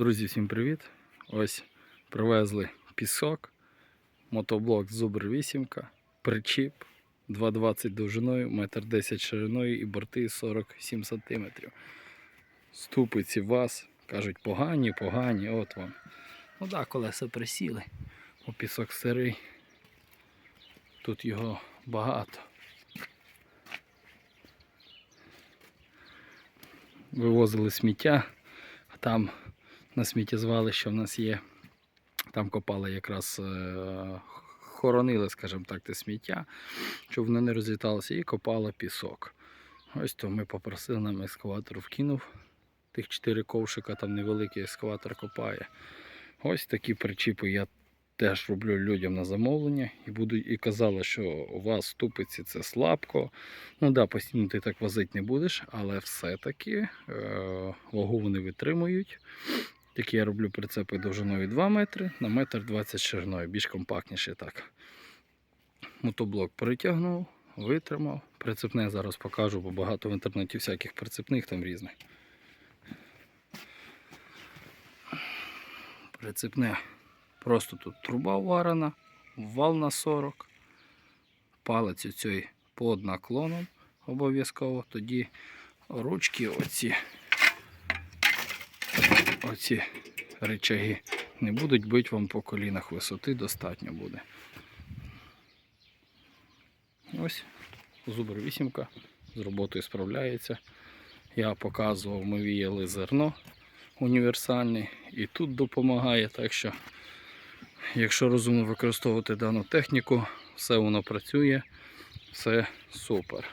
Друзі, всім привіт! Ось привезли пісок, мотоблок Зубр 8, причіп 2,20 довжиною, 1,10 м шириною і борти 47 см. Ступиці вас, кажуть, погані, погані, от вам. Ну так, колеса присіли. О, пісок сирий. Тут його багато. Вивозили сміття, а там на сміттєзвалище в нас є. Там копали якраз е, хоронили, скажімо так, те сміття, щоб воно не розліталося, і копали пісок. Ось то ми попросили нам екскаватор вкинув. Тих чотири ковшика, там невеликий екскаватор копає. Ось такі причіпи я теж роблю людям на замовлення. І буду, і казали, що у вас ступиці це слабко. Ну да, постійно ти так возити не будеш, але все-таки е, вагу вони витримують. Такі я роблю прицепи довжиною 2 метри на метр 20 шириною, більш компактніше так. Мотоблок перетягнув, витримав. Прицепне зараз покажу, бо багато в інтернеті всяких прицепних там різних. Прицепне просто тут труба варена, вал на 40, палець оцей під наклоном обов'язково. Тоді ручки оці оці речаги не будуть бити вам по колінах, висоти достатньо буде. Ось зубр вісімка з роботою справляється. Я показував, ми віяли зерно універсальне і тут допомагає. Так що, якщо розумно використовувати дану техніку, все воно працює, все супер.